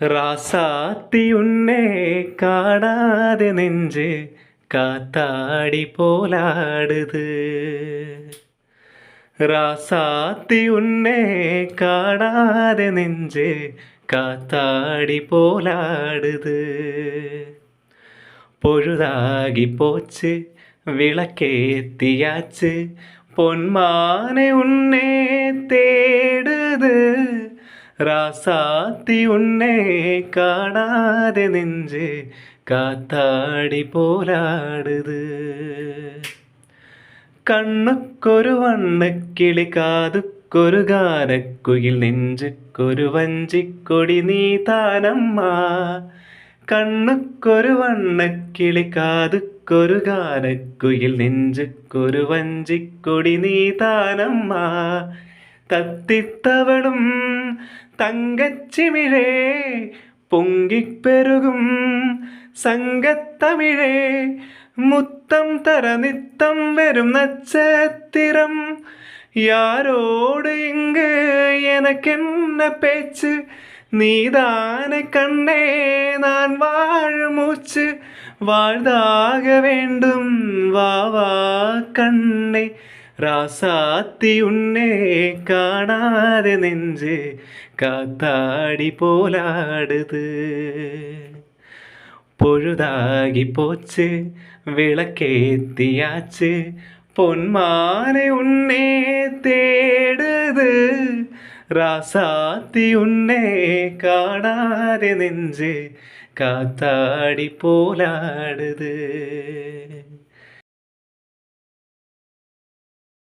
റാസാത്തി റാസാത്തിയുണ്ണെ കാണാതെ നെഞ്ച് കാത്താടി പോലാടുത്. റാസാത്തി റാസാത്തിയുണ്ണെ കാണാതെ നെഞ്ച് കാത്താടി പോലാടുത്. പൊഴുതാകി പോച്ച് വിളക്കേത്തിയാച്ച് പൊന്മാനെ ഉണ്ണേ തേട് രാസാത്തി ഉന്നെ കാണാതെ നെഞ്ച് കാത്താടി കണ്ണക്കൊരു കണ്ണുക്കൊരു വണ്ണക്കിളി കാതു കൊരു ഗാനക്കുയിൽ നെഞ്ചുക്കൊരു വഞ്ചിക്കൊടി നീ താനമ്മ. കണ്ണുക്കൊരു വണ്ണക്കിളി കാതുക്കൊരു ഗാനക്കുയിൽ നെഞ്ചുക്കൊരു വഞ്ചിക്കൊടി നീ താനമ്മ. தத்தித்தவளும் தங்கச்சிமிழே பொங்கிப் பெருகும் சங்கத்தமிழே முத்தம் தர நித்தம் வெறும் நட்சத்திரம். யாரோடு இங்கு எனக்கென்ன பேச்சு? நீதானே கண்ணே நான் வாழும் மூச்சு. வாழ்தாக வேண்டும் வா வா கண்ணே. രാസാത്തിയുണ്ണേ കാണാതെ നെഞ്ച് കാത്താടി പോലാടുത്. പൊഴുതാകി പോച്ച് വിളക്കേത്തിയാച്ച് പൊന്മാനെ ഉണ്ണേ തേടത്. രാസാത്തി ഉണ്ണേ കാണാതെ നെഞ്ച് കാത്താടി പോലാടുത്.